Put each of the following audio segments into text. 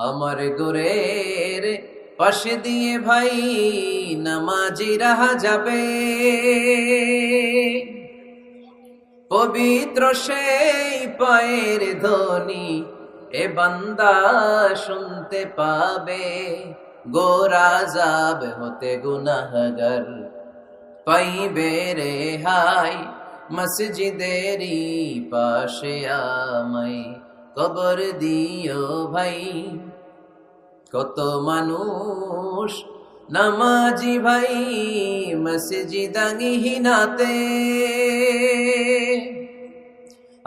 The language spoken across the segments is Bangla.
আমার গোরের পাশে দিয়ে ভাই নামাজি রাহা যাবে। পবিত্র সেই পায়ের ধ্বনি এ বান্দা শুনতে পাবে, গোরা যাব হতে গুনাহগার। পাইবে রে হাই মসজিদেরই পাশে আমাই কবর দিও ভাই। কত মানুষ নামাজি ভাই মসজিদাঙ্গিহীনাতে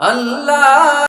আল্লাহ